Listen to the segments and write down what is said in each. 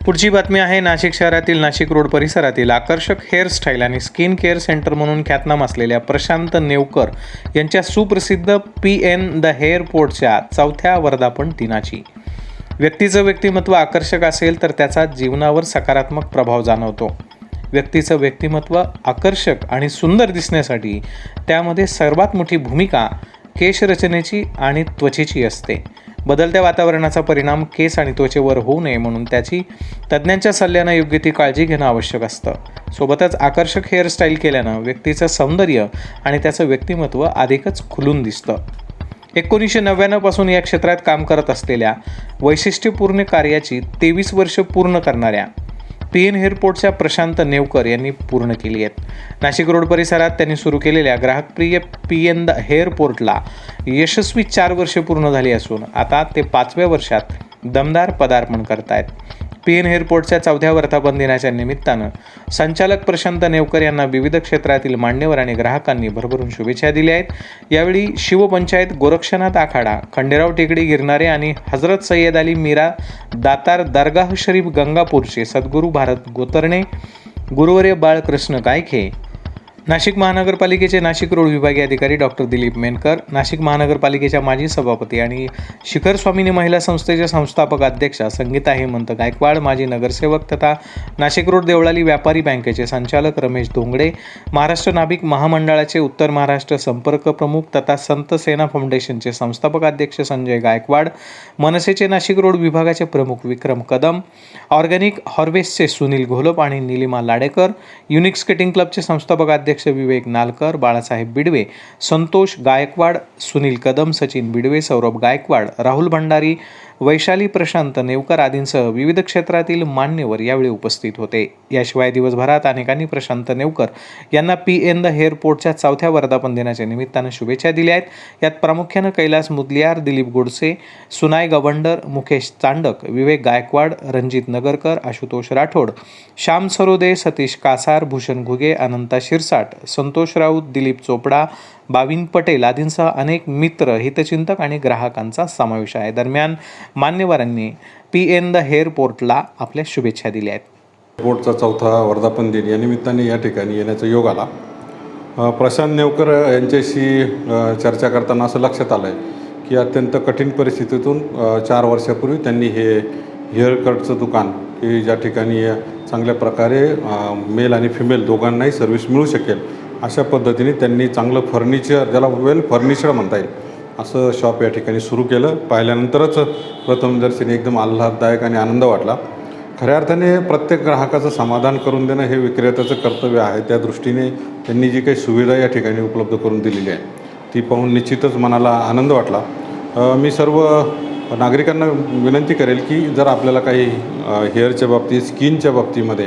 पुढची बातमी आहे नाशिक शहरातील नाशिक रोड परिसरातील आकर्षक हेअरस्टाईल आणि स्किन केअर सेंटर म्हणून ख्यातनाम असलेल्या प्रशांत नेवकर यांच्या सुप्रसिद्ध पी एन द हेअर पोर्टच्या चौथ्या वर्धापन दिनाची व्यक्तीचं व्यक्तिमत्व आकर्षक असेल तर त्याचा जीवनावर सकारात्मक प्रभाव जाणवतो. व्यक्तीचं व्यक्तिमत्व आकर्षक आणि सुंदर दिसण्यासाठी त्यामध्ये सर्वात मोठी भूमिका केशरचनेची आणि त्वचेची असते. बदलत्या वातावरणाचा परिणाम केस आणि त्वचेवर होऊ नये म्हणून त्याची तज्ज्ञांच्या सल्ल्यानं योग्य ती काळजी घेणं आवश्यक असतं. सोबतच आकर्षक हेअरस्टाईल केल्यानं व्यक्तीचं सौंदर्य आणि त्याचं व्यक्तिमत्व अधिकच खुलून दिसतं. एकोणीसशे नव्याण्णवपासून या क्षेत्रात काम करत असलेल्या वैशिष्ट्यपूर्ण कार्याची तेवीस वर्ष पूर्ण करणाऱ्या पी एन एअरपोर्टच्या प्रशांत नेवकर यांनी पूर्ण केली आहेत. नाशिक रोड परिसरात त्यांनी सुरू केलेल्या ग्राहकप्रिय पी एन द हेअरपोर्टला यशस्वी चार वर्षे पूर्ण झाली असून आता ते पाचव्या वर्षात दमदार पदार्पण करतायत. पी एन एअरपोर्टच्या चौथ्या वर्धापन दिनाच्या निमित्तानं संचालक प्रशांत नेवकर यांना विविध क्षेत्रातील मान्यवर आणि ग्राहकांनी भरभरून शुभेच्छा दिल्या आहेत. यावेळी शिवपंचायत गोरक्षनाथ आखाडा खंडेराव टेकडी गिरणारे आणि हजरत सय्यद अली मीरा दातार दरगाह शरीफ गंगापूरचे सद्गुरू भारत गोतरणे गुरुवर्य बाळकृष्ण गायखे नाशिक महानगरपालिकेचे नाशिक रोड विभागीय अधिकारी डॉक्टर दिलीप मेनकर नाशिक महानगरपालिकेच्या माजी सभापती आणि शिखर स्वामिनी महिला संस्थेच्या संस्थापक अध्यक्षा संगीता हेमंत गायकवाड माजी नगरसेवक तथा नाशिक रोड देवळाली व्यापारी बँकेचे संचालक रमेश धोंगडे महाराष्ट्र नाभिक महामंडळाचे उत्तर महाराष्ट्र संपर्क प्रमुख तथा संत सेना फाउंडेशनचे संस्थापक अध्यक्ष संजय गायकवाड मनसेचे नाशिक रोड विभागाचे प्रमुख विक्रम कदम ऑर्गॅनिक हॉर्वेस्टचे सुनील घोलप आणि निलिमा लाडेकर युनिक स्केटिंग क्लबचे संस्थापक अध्यक्ष विवेक नालकर बाळासाहेब बिडवे संतोष गायकवाड सुनील कदम सचिन बिडवे सौरभ गायकवाड राहुल भंडारी वैशाली प्रशांत नेवकर आदींसह विविध क्षेत्रातील मान्यवर यावेळी उपस्थित होते. याशिवाय दिवसभरात अनेकांनी प्रशांत नेवकर यांना पी एन द हेअरपोर्टच्या चौथ्या वर्धापन दिनाच्या निमित्तानं शुभेच्छा दिल्या आहेत. यात प्रामुख्यानं कैलास मुदलियार दिलीप गोडसे सुनाय गवंडर मुकेश चांडक विवेक गायकवाड रणजित नगरकर आशुतोष राठोड श्याम सरोदे सतीश कासार भूषण घुगे अनंता शिरसाट संतोष राऊत दिलीप चोपडा बाविन पटेल आदींसह अनेक मित्र हितचिंतक आणि ग्राहकांचा समावेश आहे. दरम्यान मान्यवरांनी पी एन द हेअरपोर्टला आपल्या शुभेच्छा दिल्या आहेत. बोर्डचा चौथा वर्धापन दिन या निमित्ताने या ठिकाणी येण्याचा योग आला. प्रशांत नेवकर यांच्याशी चर्चा करताना असं लक्षात आलं आहे की अत्यंत कठीण परिस्थितीतून चार वर्षापूर्वी त्यांनी हे हेअर कटचं दुकान की ज्या ठिकाणी चांगल्या प्रकारे मेल आणि फिमेल दोघांनाही सर्व्हिस मिळू शकेल अशा पद्धतीने त्यांनी चांगलं फर्निचर ज्याला वेल फर्निचर म्हणता येईल असं शॉप या ठिकाणी सुरू केलं. पाहिल्यानंतरच प्रथमदर्शनी एकदम आल्हाददायक आणि आनंद वाटला. खऱ्या अर्थाने प्रत्येक ग्राहकाचं समाधान करून देणं हे विक्रेत्याचं कर्तव्य आहे. त्या दृष्टीने त्यांनी जी काही सुविधा या ठिकाणी उपलब्ध करून दिलेली आहे ती पाहून निश्चितच मनाला आनंद वाटला. मी सर्व नागरिकांना विनंती करेल की जर आपल्याला काही हेअरच्या बाबतीत स्किनच्या बाबतीमध्ये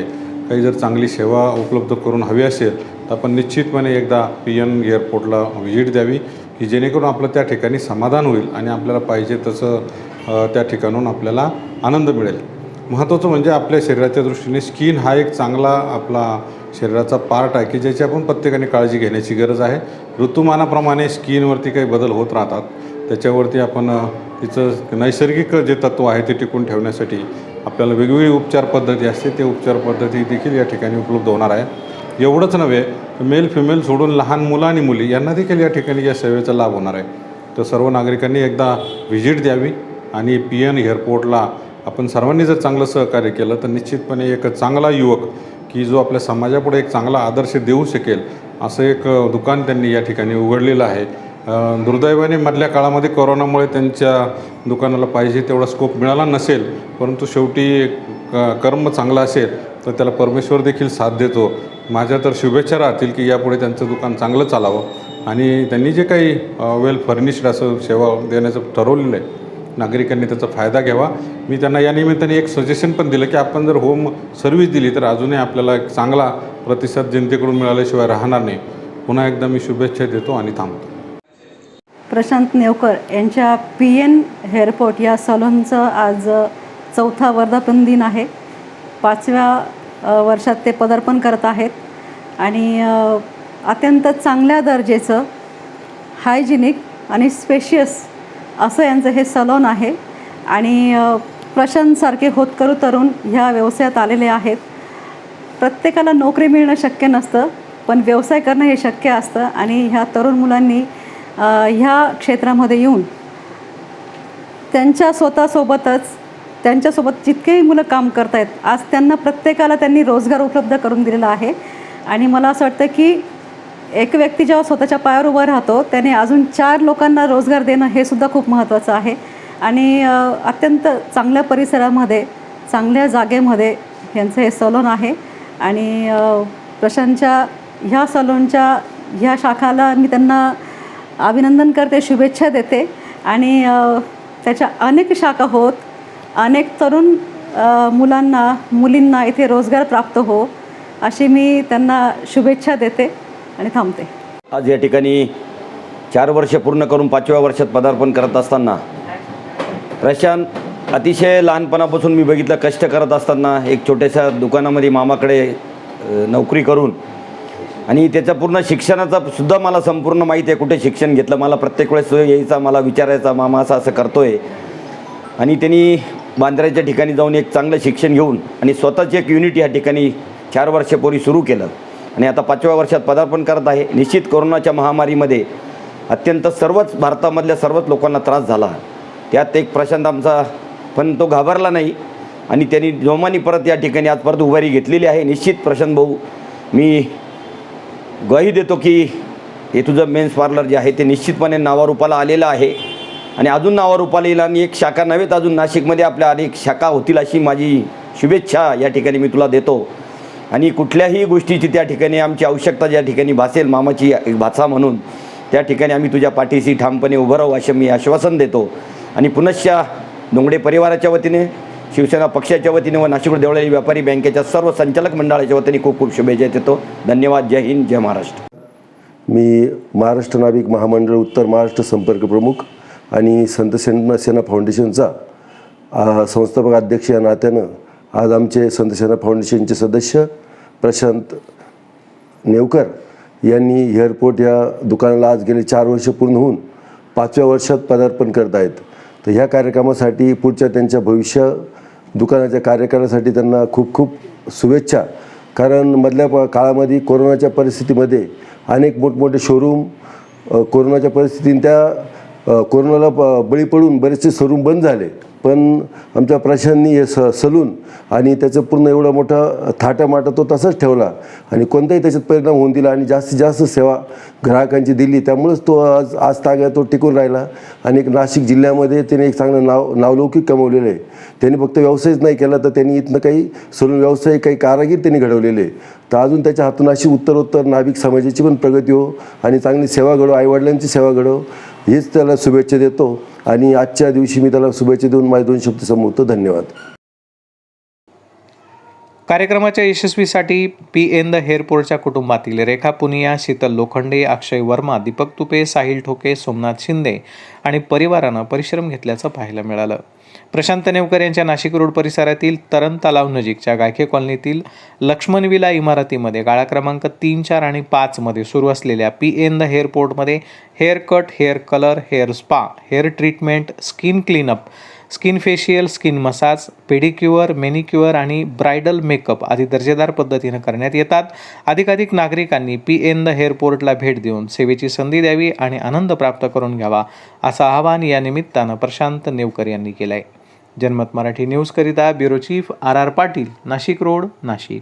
काही जर चांगली सेवा उपलब्ध करून हवी असेल तर आपण निश्चितपणे एकदा पी एन एअरपोर्टला व्हिजिट द्यावी की जेणेकरून आपलं त्या ठिकाणी समाधान होईल आणि आपल्याला पाहिजे तसं त्या ठिकाणून आपल्याला आनंद मिळेल. महत्त्वाचं म्हणजे आपल्या शरीराच्या दृष्टीने स्किन हा एक चांगला आपला शरीराचा पार्ट आहे की ज्याची आपण प्रत्येकाने काळजी घेण्याची गरज आहे. ऋतुमानाप्रमाणे स्किनवरती काही बदल होत राहतात. त्याच्यावरती आपण तिचं नैसर्गिक जे तत्त्व आहे ते टिकून ठेवण्यासाठी आपल्याला वेगवेगळी उपचार पद्धती असते ते उपचार पद्धती देखील या ठिकाणी उपलब्ध होणार आहे. एवढंच नव्हे मेल फिमेल सोडून लहान मुलं आणि मुली यांना देखील या ठिकाणी या सेवेचा लाभ होणार आहे. तर सर्व नागरिकांनी एकदा व्हिजिट द्यावी आणि पी एन एअरपोर्टला आपण सर्वांनी जर चांगलं सहकार्य केलं तर निश्चितपणे एक चांगला युवक की जो आपल्या समाजापुढे एक चांगला आदर्श देऊ शकेल असं एक दुकान त्यांनी या ठिकाणी उघडलेलं आहे. दुर्दैवाने मधल्या काळामध्ये कोरोनामुळे त्यांच्या दुकानाला पाहिजे तेवढा स्कोप मिळाला नसेल परंतु शेवटी क कर्म चांगला असेल तर त्याला परमेश्वर देखील साथ देतो. माझ्या तर शुभेच्छा राहतील की यापुढे त्यांचं दुकान चांगलं चालावं. आणि त्यांनी जे काही वेल फर्निश्ड असं सेवा देण्याचं ठरवलेलं आहे नागरिकांनी त्याचा फायदा घ्यावा. मी त्यांना या निमित्ताने एक सजेशन पण दिलं की आपण जर होम सर्व्हिस दिली तर अजूनही आपल्याला एक चांगला प्रतिसाद जनतेकडून मिळाल्याशिवाय राहणार नाही. पुन्हा एकदा मी शुभेच्छा देतो आणि थांबतो. प्रशांत नेवकर यांच्या पी एन हेअरपोर्ट या सलूनचं आज चौथा वर्धापन दिन आहे. पाचव्या वर्षात ते पदार्पण करत आहेत. आणि अत्यंत चांगल्या दर्जेचं हायजिनिक आणि स्पेशियस असं यांचं हे सलोन आहे. आणि प्रशांतसारखे होतकरू तरुण ह्या व्यवसायात आलेले आहेत. प्रत्येकाला नोकरी मिळणं शक्य नसतं पण व्यवसाय करणं हे शक्य असतं आणि ह्या तरुण मुलांनी ह्या क्षेत्रामध्ये येऊन त्यांच्या स्वतःसोबतच त्यांच्यासोबत जितकेही मुलं काम करत आहेत आज त्यांना प्रत्येकाला त्यांनी रोजगार उपलब्ध करून दिलेला आहे. आणि मला असं वाटतं की एक व्यक्ती जेव्हा स्वतःच्या पायावर उभा राहतो त्याने अजून चार लोकांना रोजगार देणं हे सुद्धा खूप महत्त्वाचं आहे. आणि अत्यंत चांगल्या परिसरामध्ये चांगल्या जागेमध्ये यांचं हे सलोन आहे. आणि प्रशांतच्या ह्या सलोनच्या ह्या शाखाला मी त्यांना अभिनंदन करते शुभेच्छा देते. आणि त्याच्या अनेक शाखा होत अनेक तरुण मुलांना मुलींना इथे रोजगार प्राप्त हो अशी मी त्यांना शुभेच्छा देते आणि थांबते. आज या ठिकाणी चार वर्ष पूर्ण करून पाचव्या वर्षात पदार्पण करत असताना प्रशांत अतिशय लहानपणापासून मी बघितलं कष्ट करत असताना एक छोट्याशा दुकानामध्ये मामाकडे नोकरी करून आणि त्याचा पूर्ण शिक्षणाचा सुद्धा मला संपूर्ण माहिती आहे कुठे शिक्षण घेतलं मला प्रत्येक वेळेस यायचा मला विचारायचा मामा असं असं करतोय. आणि त्यांनी बांद्र्याच्या ठिकाणी जाऊन एक चांगलं शिक्षण घेऊन आणि स्वतःची एक युनिट या ठिकाणी चार वर्षापूर्वी सुरू केलं. आणि आता पाचव्या वर्षात पदार्पण करत आहे. निश्चित कोरोनाच्या महामारीमध्ये अत्यंत सर्वच भारतामधल्या सर्वच लोकांना त्रास झाला. त्यात एक प्रशांत आमचा पण तो घाबरला नाही. आणि त्यांनी जोमानी परत या ठिकाणी आज परत उभारी घेतलेली आहे. निश्चित प्रशांत भाऊ मी ग्वाही देतो की हे तुझं मेन्स पार्लर जे आहे ते निश्चितपणे नावारूपाला आलेलं आहे. आणि अजून नावारूपाला येईल आणि एक शाखा नव्हेत अजून नाशिकमध्ये आपल्या अनेक शाखा होतील अशी माझी शुभेच्छा या ठिकाणी मी तुला देतो. आणि कुठल्याही गोष्टीची त्या ठिकाणी आमची आवश्यकता ज्या ठिकाणी भासेल मामाची भाषा म्हणून त्या ठिकाणी आम्ही तुझ्या पाठीशी ठामपणे उभं राहू असं मी आश्वासन देतो. आणि पुनश्च डोंगडे परिवाराच्या वतीने शिवसेना पक्षाच्या वतीने व नाशिक देवळाली व्यापारी बँकेच्या सर्व संचालक मंडळाच्या वतीने खूप खूप शुभेच्छा देतो. धन्यवाद. जय हिंद जय महाराष्ट्र. मी महाराष्ट्र नाविक महामंडळ उत्तर महाराष्ट्र संपर्क प्रमुख आणि संत सेना सेना फाउंडेशनचा संस्थापक अध्यक्ष या नात्यानं आज आमचे संत सेना फाउंडेशनचे सदस्य प्रशांत नेवकर यांनी एअरपोर्ट या दुकानाला आज गेले चार वर्ष पूर्ण होऊन पाचव्या वर्षात पदार्पण करत आहेत. तर ह्या कार्यक्रमासाठी पुढच्या त्यांच्या भविष्य दुकानाच्या कार्यकाळासाठी त्यांना खूप खूप शुभेच्छा. कारण मधल्या प काळामध्ये कोरोनाच्या परिस्थितीमध्ये अनेक मोठमोठे शोरूम कोरोनाच्या परिस्थितीने त्या कोरोनाला प बळी पडून बरेचसे सलून बंद झाले. पण आमच्या प्रशांतनी हे स सलून आणि त्याचं पूर्ण एवढा मोठा थाटामाटा तो तसाच ठेवला. आणि कोणताही त्याच्यात परिणाम होऊन दिला आणि जास्तीत जास्त सेवा ग्राहकांची दिली. त्यामुळेच तो आज आज ताग्या तो टिकून राहिला. आणि एक नाशिक जिल्ह्यामध्ये त्याने एक चांगलं नाव नावलौकिक कमवलेलं आहे. त्यांनी फक्त व्यवसायच नाही केला तर त्यांनी इथनं काही सलून व्यवसाय काही कारागीर त्यांनी घडवलेले तर अजून त्याच्या हातून अशी उत्तरोत्तर नाभिक समाजाची पण प्रगती हो आणि चांगली सेवा घडव आईवडिलांची सेवा घडव. हेच त्याला शुभेच्छा देतो आणि आजच्या दिवशी मी त्याला शुभेच्छा देऊन माझे दोन शब्द संबोधतो धन्यवाद. कार्यक्रमाच्या यशस्वीसाठी पी एन द हेअरपोर्टच्या कुटुंबातील रेखा पुनिया शीतल लोखंडे अक्षय वर्मा दीपक तुपे साहिल ठोके सोमनाथ शिंदे आणि परिवारानं परिश्रम घेतल्याचं पाहायला मिळालं. प्रशांत नेवकर यांच्या नाशिक रोड परिसरातील तरण तलाव नजीकच्या गायके कॉलनीतील लक्ष्मण विला इमारतीमध्ये गाळा क्रमांक तीन चार आणि पाचमध्ये सुरू असलेल्या P N the हेअरपोर्टमध्ये hair cut hair colour hair spa hair treatment skin cleanup skin facial skin massage pedicure manicure आणि ब्रायडल मेकअप आदी दर्जेदार पद्धतीनं करण्यात येतात. अधिकाधिक नागरिकांनी पी एन द हेअरपोर्टला भेट देऊन सेवेची संधी द्यावी आणि आनंद प्राप्त करून घ्यावा असं आवाहन या निमित्तानं प्रशांत नेवकर यांनी केलं आहे Janmat Marathi न्यूजकरिता bureau chief R R Patil Nashik road Nashik.